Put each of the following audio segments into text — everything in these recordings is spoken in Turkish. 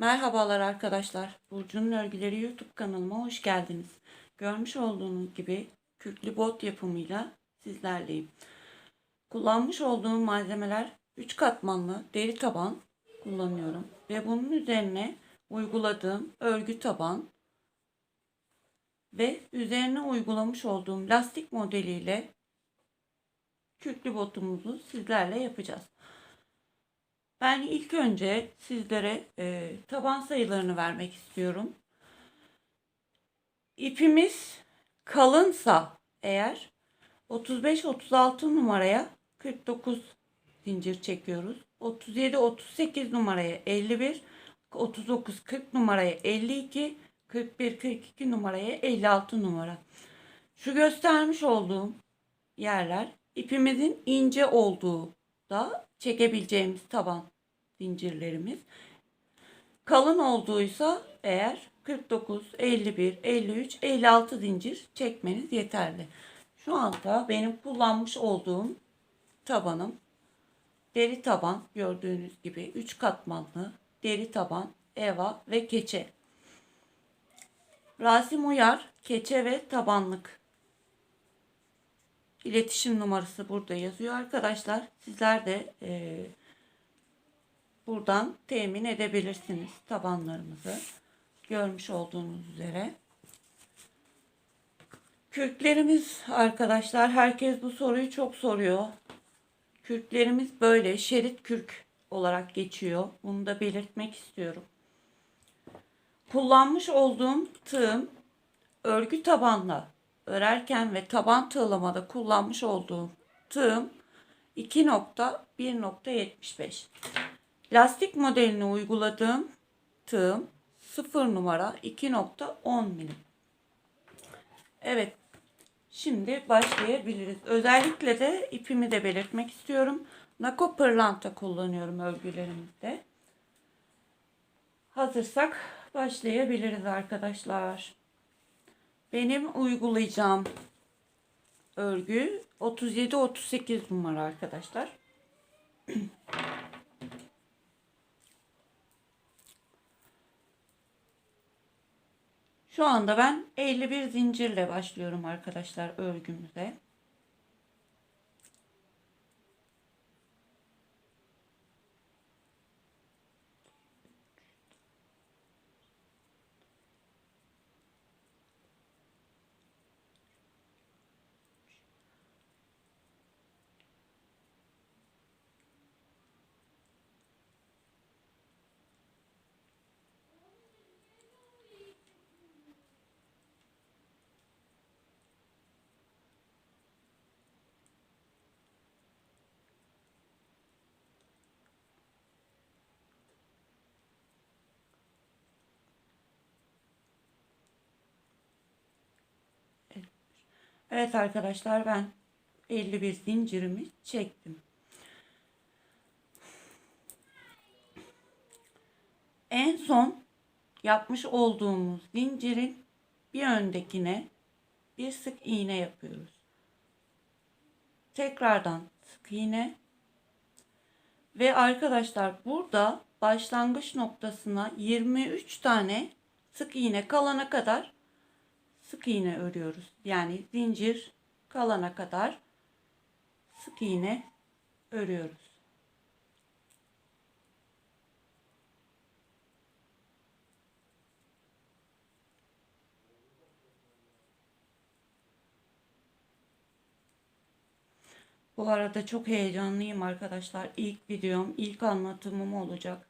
Merhabalar arkadaşlar. Burcu'nun örgüleri YouTube kanalıma hoş geldiniz. Görmüş olduğunuz gibi kürklü bot yapımıyla sizlerleyim. Kullanmış olduğum malzemeler 3 katmanlı deri taban kullanıyorum. Ve bunun üzerine uyguladığım örgü taban ve üzerine uygulamış olduğum lastik modeliyle kürklü botumuzu sizlerle yapacağız. Ben ilk önce sizlere e, taban sayılarını vermek istiyorum. İpimiz kalınsa eğer 35-36 numaraya 49 zincir çekiyoruz. 37-38 numaraya 51, 39-40 numaraya 52, 41-42 numaraya 56 numara. Şu göstermiş olduğum yerler ipimizin ince olduğu da çekebileceğimiz taban zincirlerimiz. Kalın olduysa eğer 49, 51, 53, 56 zincir çekmeniz yeterli. Şu anda benim kullanmış olduğum tabanım deri taban gördüğünüz gibi 3 katmanlı deri taban eva ve keçe. Rasim Uyar keçe ve tabanlık İletişim numarası burada yazıyor arkadaşlar. Sizler de e, buradan temin edebilirsiniz tabanlarımızı. Görmüş olduğunuz üzere. Kürklerimiz arkadaşlar herkes bu soruyu çok soruyor. Kürklerimiz böyle şerit kürk olarak geçiyor. Bunu da belirtmek istiyorum. Kullanmış olduğum tığım örgü tabanla örerken ve taban tığlamada kullanmış olduğum tığım 2.1.75. Lastik modelini uyguladığım tığım 0 numara 2.10 milim. Evet. Şimdi başlayabiliriz. Özellikle de ipimi de belirtmek istiyorum. Nako pırlanta kullanıyorum örgülerimizde. Hazırsak başlayabiliriz arkadaşlar. Benim uygulayacağım örgü 37-38 numara arkadaşlar. Şu anda ben 51 zincirle başlıyorum arkadaşlar örgümüze. Evet arkadaşlar ben 51 zincirimi çektim. En son yapmış olduğumuz zincirin bir öndekine bir sık iğne yapıyoruz. Tekrardan sık iğne ve arkadaşlar burada başlangıç noktasına 23 tane sık iğne kalana kadar sık iğne örüyoruz. Yani zincir kalana kadar sık iğne örüyoruz. Bu arada çok heyecanlıyım arkadaşlar. İlk videom, ilk anlatımım olacak.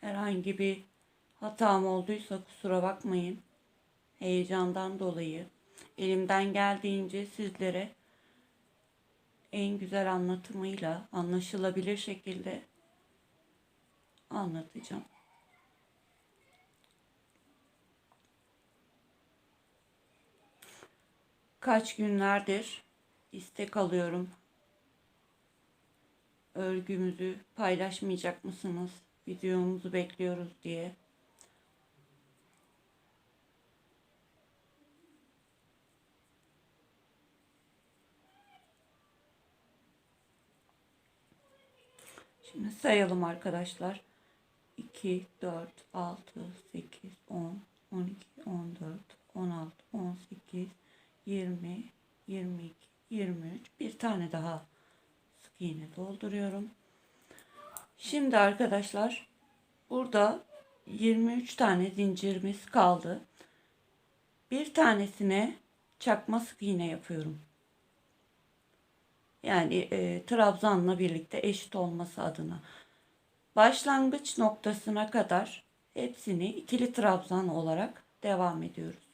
Herhangi bir hatam olduysa kusura bakmayın. Heyecandan dolayı elimden geldiğince sizlere en güzel anlatımıyla anlaşılabilir şekilde anlatacağım. Kaç günlerdir istek alıyorum. Örgümüzü paylaşmayacak mısınız? Videomuzu bekliyoruz diye. Şimdi sayalım arkadaşlar. 2, 4, 6, 8, 10, 12, 14, 16, 18, 20, 22, 23. Bir tane daha sık iğne dolduruyorum. Şimdi arkadaşlar burada 23 tane zincirimiz kaldı. Bir tanesine çakma sık iğne yapıyorum. Yani e, trabzanla birlikte eşit olması adına. Başlangıç noktasına kadar hepsini ikili trabzan olarak devam ediyoruz.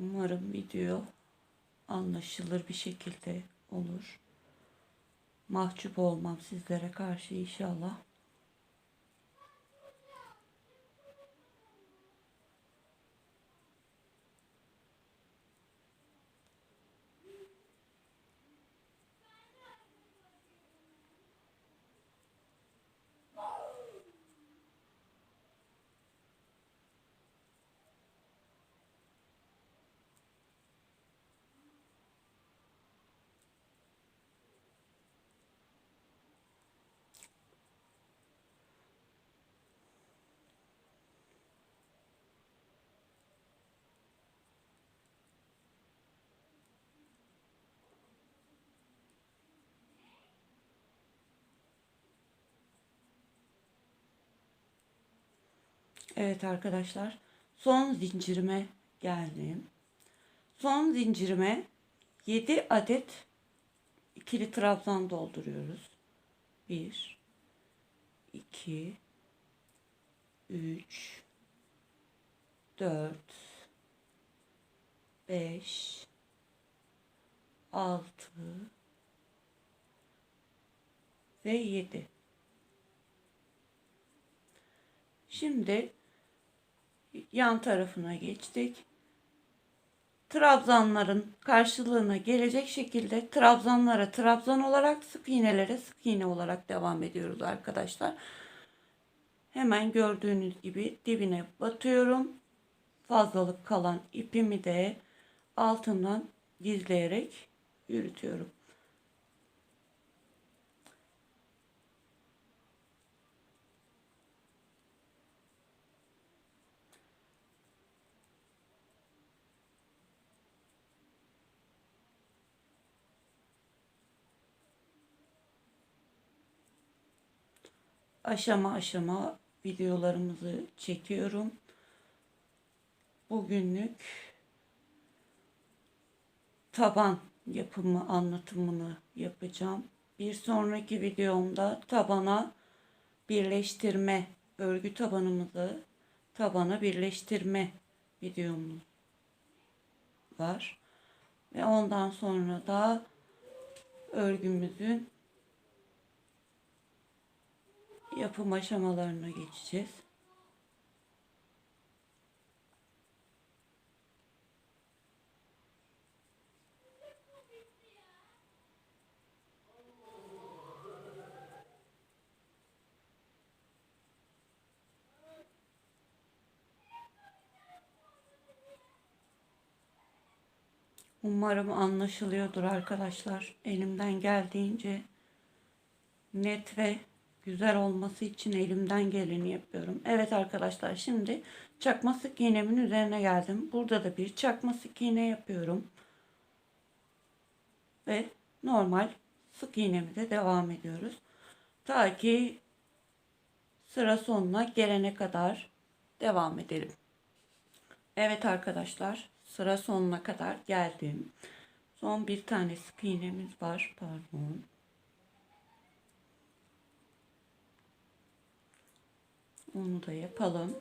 Umarım video anlaşılır bir şekilde olur. Mahcup olmam sizlere karşı inşallah. Evet arkadaşlar. Son zincirime geldim. Son zincirime 7 adet ikili trabzan dolduruyoruz. 1 2 3 4 5 6 ve 7 Şimdi yan tarafına geçtik. Trabzanların karşılığına gelecek şekilde trabzanlara trabzan olarak sık iğnelere sık iğne olarak devam ediyoruz arkadaşlar. Hemen gördüğünüz gibi dibine batıyorum. Fazlalık kalan ipimi de altından gizleyerek yürütüyorum. Aşama aşama videolarımızı çekiyorum. Bugünlük taban yapımı anlatımını yapacağım. Bir sonraki videomda tabana birleştirme, örgü tabanımızı tabana birleştirme videomuz var. Ve ondan sonra da örgümüzün yapım aşamalarına geçeceğiz. Umarım anlaşılıyordur arkadaşlar. Elimden geldiğince net ve güzel olması için elimden geleni yapıyorum. Evet arkadaşlar şimdi çakma sık iğnemin üzerine geldim. Burada da bir çakma sık iğne yapıyorum. Ve normal sık iğnemize devam ediyoruz. Ta ki sıra sonuna gelene kadar devam edelim. Evet arkadaşlar sıra sonuna kadar geldim. Son bir tane sık iğnemiz var. Pardon. Onu da yapalım.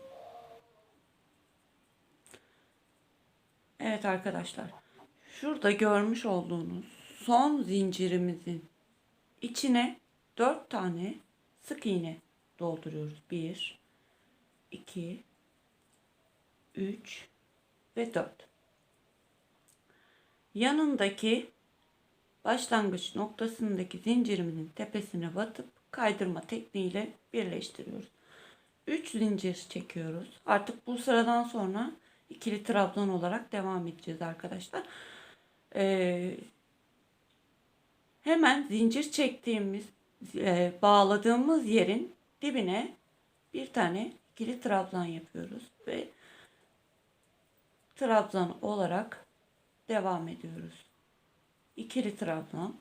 Evet arkadaşlar. Şurada görmüş olduğunuz son zincirimizin içine 4 tane sık iğne dolduruyoruz. 1 2 3 ve 4. Yanındaki başlangıç noktasındaki zincirimizin tepesine batıp kaydırma tekniğiyle birleştiriyoruz. 3 zincir çekiyoruz. Artık bu sıradan sonra ikili trabzan olarak devam edeceğiz arkadaşlar. Ee, hemen zincir çektiğimiz e, bağladığımız yerin dibine bir tane ikili trabzan yapıyoruz ve trabzan olarak devam ediyoruz. İkili trabzan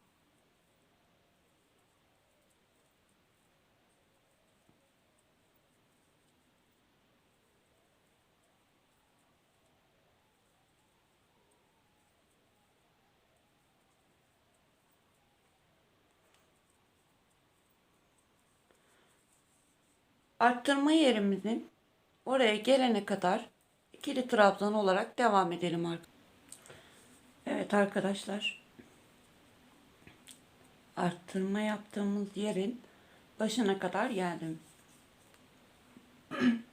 arttırma yerimizin oraya gelene kadar ikili trabzan olarak devam edelim arkadaşlar. Evet arkadaşlar. Arttırma yaptığımız yerin başına kadar geldim.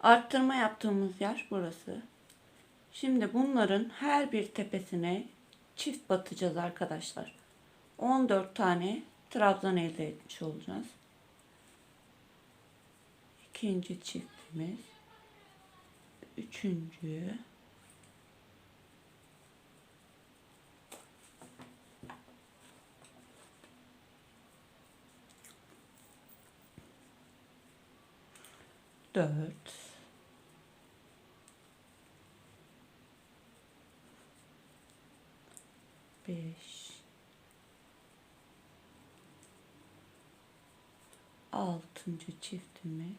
Arttırma yaptığımız yer burası. Şimdi bunların her bir tepesine çift batacağız arkadaşlar. 14 tane trabzan elde etmiş olacağız. İkinci çiftimiz. Üçüncü. Dört. Beş. Altıncı çiftimiz.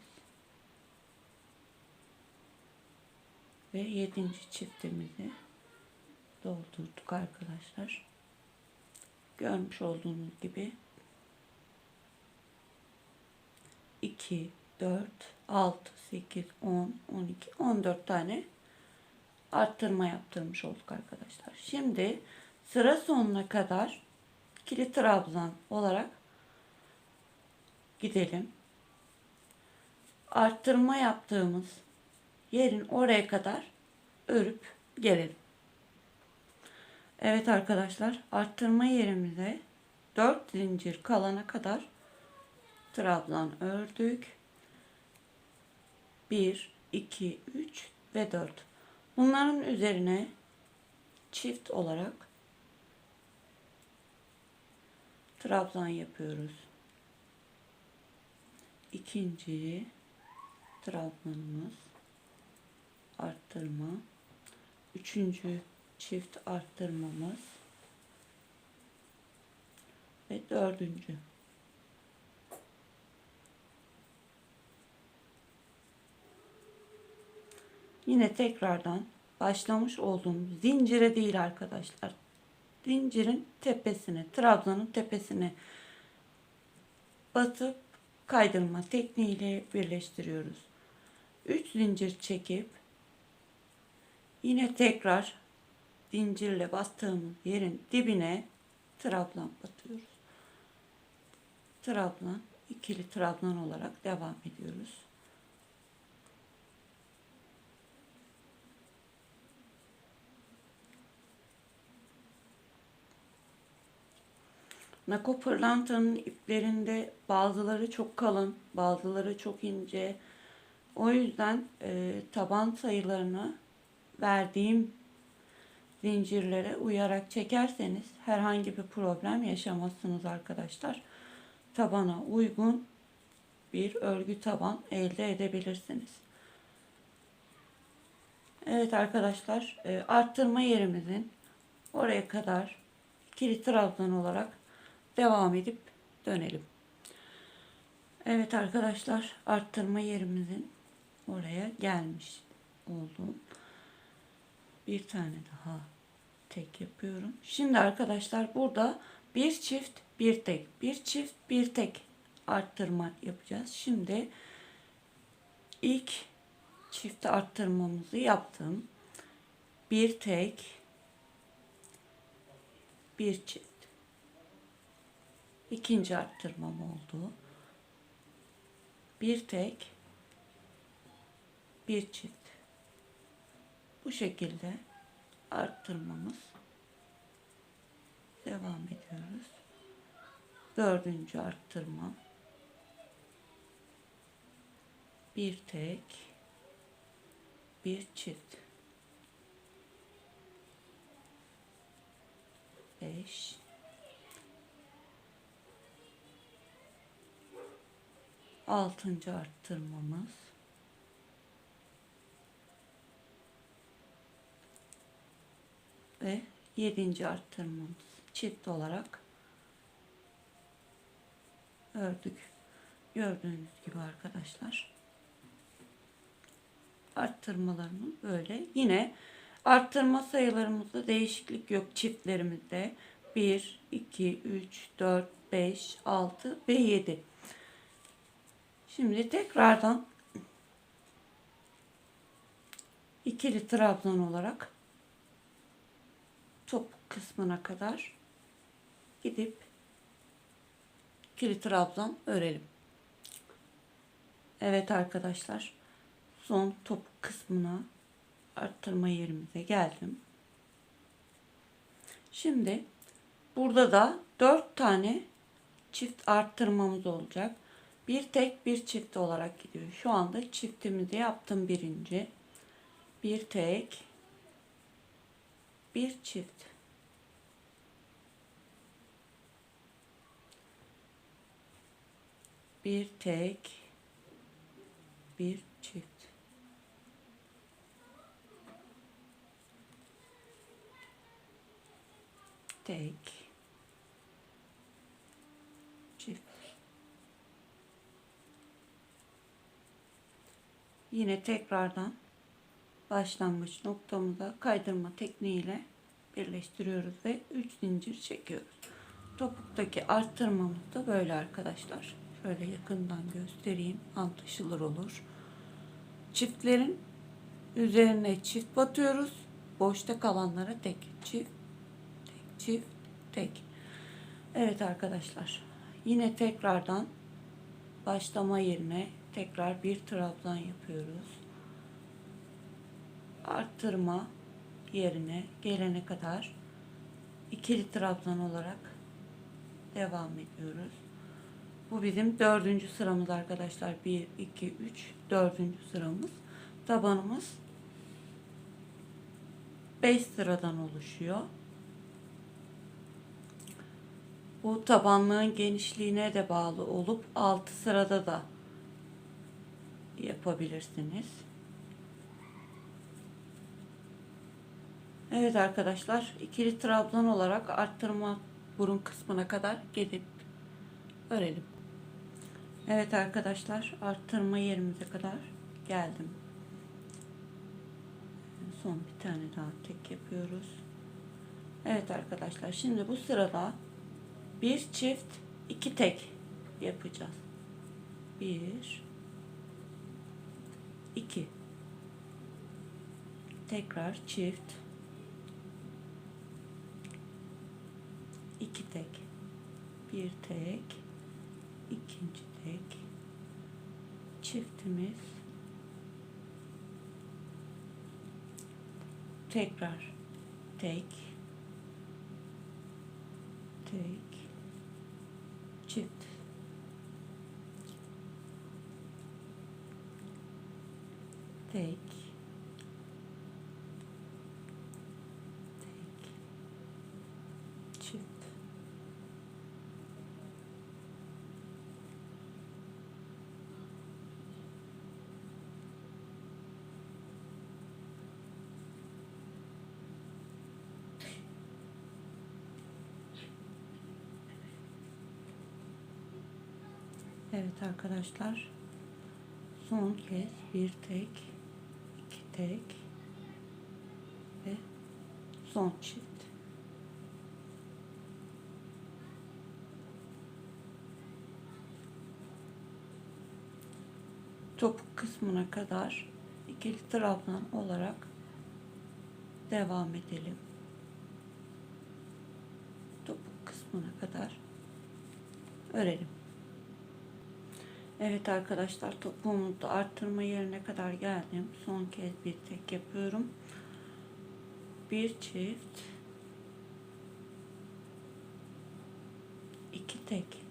Ve yedinci çiftimizi doldurduk arkadaşlar. Görmüş olduğunuz gibi 2, 4, 6, 8, 10, 12, 14 tane arttırma yaptırmış olduk arkadaşlar. Şimdi sıra sonuna kadar kilit trabzan olarak gidelim. Arttırma yaptığımız yerin oraya kadar örüp gelelim. Evet arkadaşlar arttırma yerimize 4 zincir kalana kadar trabzan ördük. 1, 2, 3 ve 4. Bunların üzerine çift olarak trabzan yapıyoruz. İkinci trabzanımız arttırma. Üçüncü çift arttırmamız ve dördüncü Yine tekrardan başlamış olduğum zincire değil arkadaşlar. Zincirin tepesine, trabzanın tepesine batıp kaydırma tekniğiyle birleştiriyoruz. 3 zincir çekip yine tekrar zincirle bastığımız yerin dibine trabzan batıyoruz. Trabzan, ikili trabzan olarak devam ediyoruz. Nako pırlantanın iplerinde bazıları çok kalın, bazıları çok ince. O yüzden e, taban sayılarını verdiğim zincirlere uyarak çekerseniz herhangi bir problem yaşamazsınız arkadaşlar. Tabana uygun bir örgü taban elde edebilirsiniz. Evet arkadaşlar e, arttırma yerimizin oraya kadar kilit trabzan olarak devam edip dönelim. Evet arkadaşlar arttırma yerimizin oraya gelmiş olduğum bir tane daha tek yapıyorum. Şimdi arkadaşlar burada bir çift bir tek bir çift bir tek arttırma yapacağız. Şimdi ilk çift arttırmamızı yaptım. Bir tek bir çift ikinci arttırmam oldu. Bir tek bir çift. Bu şekilde arttırmamız devam ediyoruz. Dördüncü arttırma. Bir tek bir çift. Beş. Altıncı arttırmamız. Ve yedinci arttırmamız çift olarak ördük. Gördüğünüz gibi arkadaşlar. Arttırmalarımız böyle. Yine arttırma sayılarımızda değişiklik yok çiftlerimizde. 1, 2, 3, 4, 5, 6 ve 7. Şimdi tekrardan ikili trabzan olarak topuk kısmına kadar gidip ikili trabzan örelim. Evet arkadaşlar son topuk kısmına arttırma yerimize geldim. Şimdi burada da 4 tane çift arttırmamız olacak. Bir tek bir çift olarak gidiyor. Şu anda çiftimizi yaptım birinci. Bir tek bir çift. Bir tek bir çift. Tek çift. Yine tekrardan başlangıç noktamıza kaydırma tekniğiyle birleştiriyoruz ve 3 zincir çekiyoruz. Topuktaki arttırmamız da böyle arkadaşlar. Şöyle yakından göstereyim. Anlaşılır olur. Çiftlerin üzerine çift batıyoruz. Boşta kalanlara tek çift tek çift tek. Evet arkadaşlar. Yine tekrardan başlama yerine tekrar bir trabzan yapıyoruz. Arttırma yerine gelene kadar ikili trabzan olarak devam ediyoruz. Bu bizim dördüncü sıramız arkadaşlar. 1, 2, 3, dördüncü sıramız. Tabanımız 5 sıradan oluşuyor. Bu tabanlığın genişliğine de bağlı olup 6 sırada da yapabilirsiniz. Evet arkadaşlar ikili trabzan olarak arttırma burun kısmına kadar gelip örelim. Evet arkadaşlar arttırma yerimize kadar geldim. Son bir tane daha tek yapıyoruz. Evet arkadaşlar şimdi bu sırada bir çift iki tek yapacağız. Bir iki. Tekrar çift. İki tek. Bir tek. İkinci tek. Çiftimiz. Tekrar tek. Tek. Çift tek tek çift Evet arkadaşlar. Son kez bir tek, iki tek ve son çift. Topuk kısmına kadar ikili trabzan olarak devam edelim. Topuk kısmına kadar örelim. Evet arkadaşlar topuğumuzu arttırma yerine kadar geldim. Son kez bir tek yapıyorum. Bir çift. iki tek.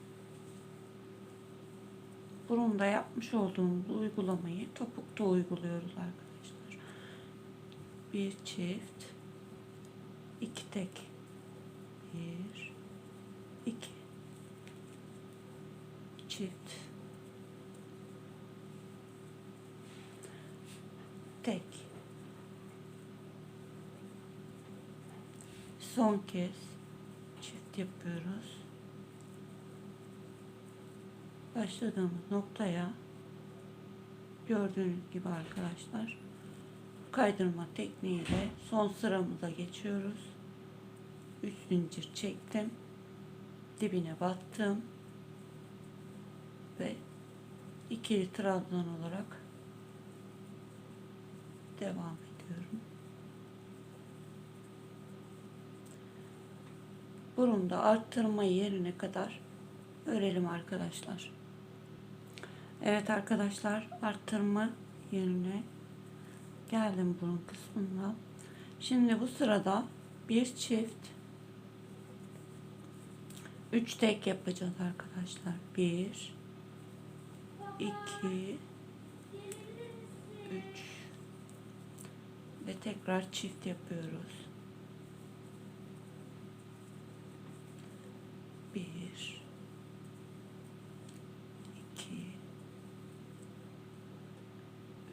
Burunda yapmış olduğumuz uygulamayı topukta uyguluyoruz arkadaşlar. bir çift, iki tek, bir, iki, çift, tek, son kez çift yapıyoruz. Başladığımız noktaya gördüğünüz gibi arkadaşlar kaydırma tekniğiyle son sıramıza geçiyoruz. 3 zincir çektim. Dibine battım. Ve ikili trabzan olarak devam ediyorum. Burunda arttırma yerine kadar örelim arkadaşlar. Evet arkadaşlar arttırma yerine geldim burun kısmına. Şimdi bu sırada bir çift üç tek yapacağız arkadaşlar. Bir, iki, üç ve tekrar çift yapıyoruz. Bir, iki,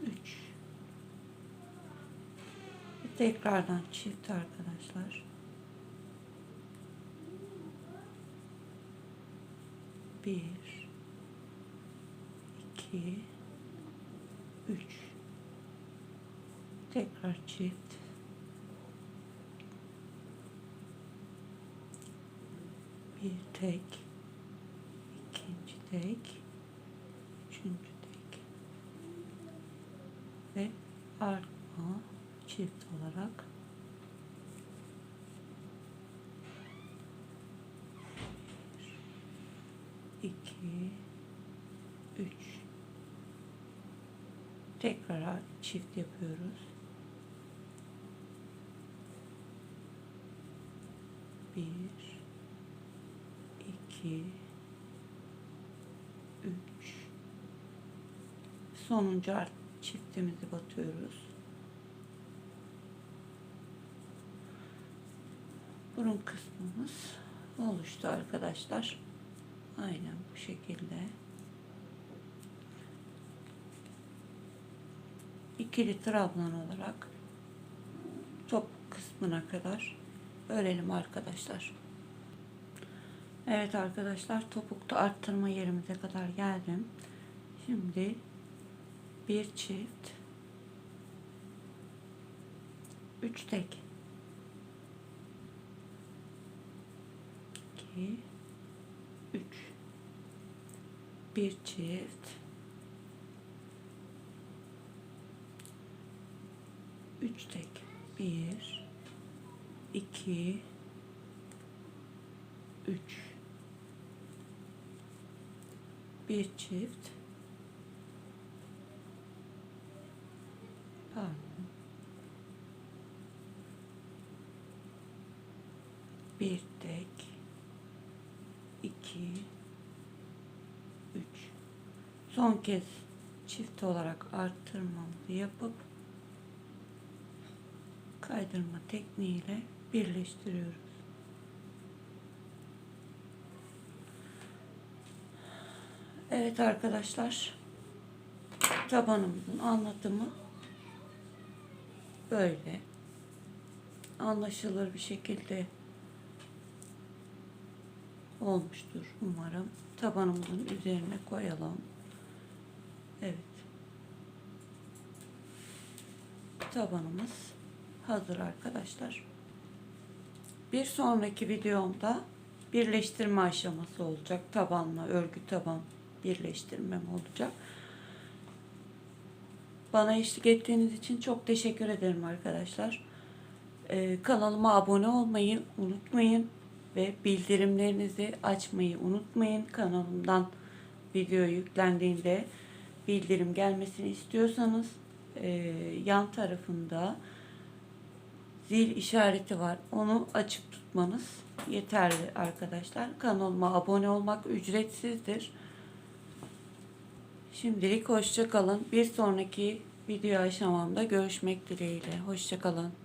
üç. Ve tekrardan çift arkadaşlar. Bir, iki, üç. Tekrar çift. Bir tek, ikinci tek, üçüncü tek ve artma çift olarak bir, iki, üç. Tekrar çift yapıyoruz. Bir, iki, üç. Sonuncu çiftimizi batıyoruz. Burun kısmımız oluştu arkadaşlar. Aynen bu şekilde. ikili trabzan olarak top kısmına kadar örelim arkadaşlar. Evet arkadaşlar topukta arttırma yerimize kadar geldim. Şimdi bir çift üç tek iki üç. Bir çift. Üç tek. Bir iki üç. Bir çift. Pardon. Bir tek iki üç son kez çift olarak arttırmamızı yapıp kaydırma tekniğiyle birleştiriyoruz. Evet arkadaşlar tabanımızın anlatımı böyle anlaşılır bir şekilde olmuştur umarım. Tabanımızın üzerine koyalım. Evet. Tabanımız hazır arkadaşlar. Bir sonraki videomda birleştirme aşaması olacak. Tabanla örgü taban birleştirmem olacak. Bana eşlik ettiğiniz için çok teşekkür ederim arkadaşlar. Ee, kanalıma abone olmayı unutmayın ve bildirimlerinizi açmayı unutmayın. Kanalımdan video yüklendiğinde bildirim gelmesini istiyorsanız e, yan tarafında zil işareti var. Onu açık tutmanız yeterli arkadaşlar. Kanalıma abone olmak ücretsizdir. Şimdilik hoşça kalın. Bir sonraki video aşamamda görüşmek dileğiyle. Hoşçakalın.